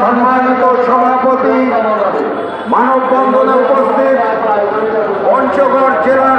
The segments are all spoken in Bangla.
সম্মানিত সভাপতি মানববন্ধনে উপস্থিত পঞ্চগড় জেলার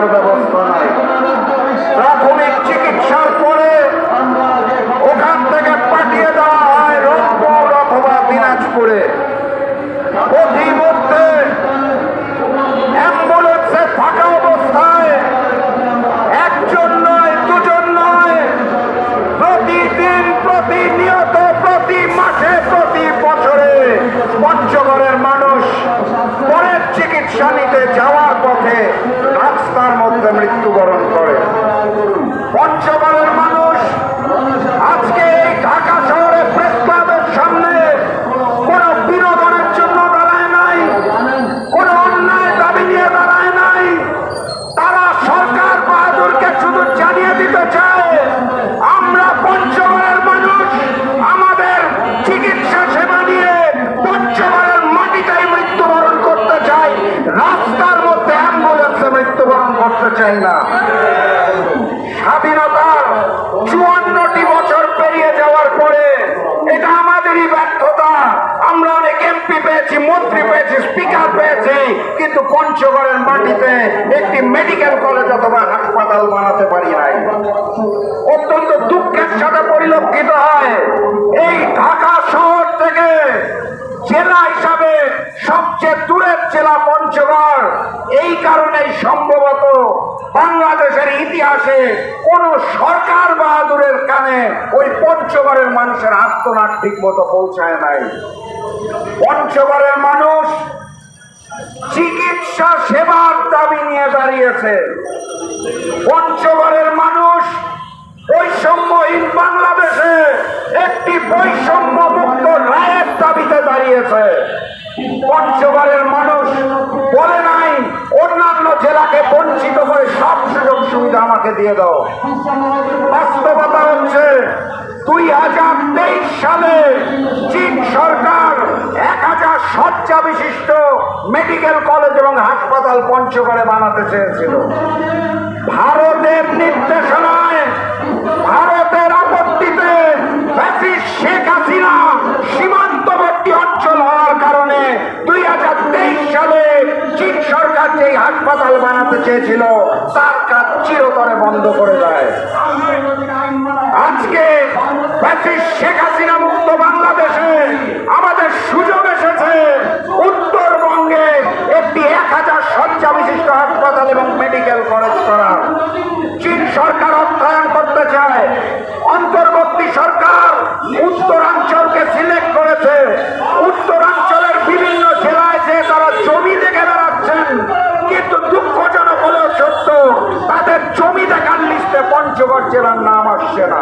Ricardo যাওয়ার পথে রাস্তার মধ্যে মৃত্যুবরণ করে। পঞ্চগড়ের মানুষ আজকে এই ঢাকা শহরে প্রেস ক্লাবের সামনে কোন বিনোদনের জন্য দাঁড়ায় নাই কোন অন্যায় দাবি নিয়ে দাঁড়ায় নাই তারা সরকার বাহাদুরকে শুধু জানিয়ে দিতে চায় আমরা পঞ্চগড়ের মানুষ আমাদের চিকিৎসা সেবা নিয়ে পঞ্চগড়ের মাটিতেই মৃত্যুবরণ করতে চাই রাস্তার মধ্যে অ্যাম্বুলেন্সে মৃত্যুবরণ করতে চাই না। স্বাধীনতার চুয়ান্নটি বছর পেরিয়ে যাওয়ার পরে এটা আমাদেরই ব্যর্থতা। আমরা অনেক এমপি পেয়েছি, মন্ত্রী পেয়েছি, স্পিকার পেয়েছি, কিন্তু পঞ্চগড়ের মাটিতে একটি মেডিকেল কলেজ অথবা হাসপাতাল বানাতে পারি নাই। অত্যন্ত দুঃখের সাথে পরিলক্ষিত হয়। এই ঢাকা শহর থেকে জেলা হিসাবে সবচেয়ে দূরের জেলা পঞ্চগড়। এই কারণেই সম্ভবত বাংলাদেশের ইতিহাসে কোন সরকার বাহাদুরের কানে ওই পঞ্চগড়ের মানুষের আত্মনাট ঠিক মতো পৌঁছায় নাই। পঞ্চগড়ের মানুষ চিকিৎসা সেবার দাবি নিয়ে দাঁড়িয়েছে। পঞ্চগড়ের মানুষ বৈষম্যহীন বাংলাদেশে একটি বৈষম্য মুক্ত রায়ের দাবিতে দাঁড়িয়েছে। পঞ্চগড়ের মানুষ বলে নাই, অন্যান্য জেলাকে বঞ্চিত করে সব সুযোগ সুবিধা আমাকে দিয়ে দাও। বাস্তবতা হচ্ছে, দুই হাজার তেইশ সালে চীন সরকার এক হাজার শয্যা বিশিষ্ট মেডিকেল কলেজ এবং হাসপাতাল পঞ্চগড়ে বানাতে চেয়েছিল। ভারতের নির্দেশনায় চীন সরকার যেই হাসপাতাল বানাতে চেয়েছিল, তার কাজ চিরতরে বন্ধ করে দেয়। আজকে শেখ হাসিনা মুক্ত বাংলাদেশে আমাদের সুযোগ এসেছে। উত্তরবঙ্গে একটি এক হাজার শয্যা বিশিষ্ট হাসপাতাল এবং মেডিকেল কলেজ করা চীন সরকার অর্থায়ন করতে চায়। অন্তর্বর্তী সরকার উত্তরাঞ্চলকে পঞ্চগড় জেলার নাম আসছে না।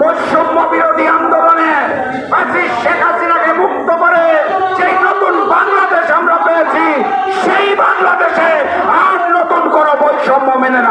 বৈষম্য বিরোধী আন্দোলনে শেখ হাসিনাকে মুক্ত করে সেই নতুন বাংলাদেশ আমরা পেয়েছি, সেই বাংলাদেশে আর নতুন কোনো বৈষম্য মেনে না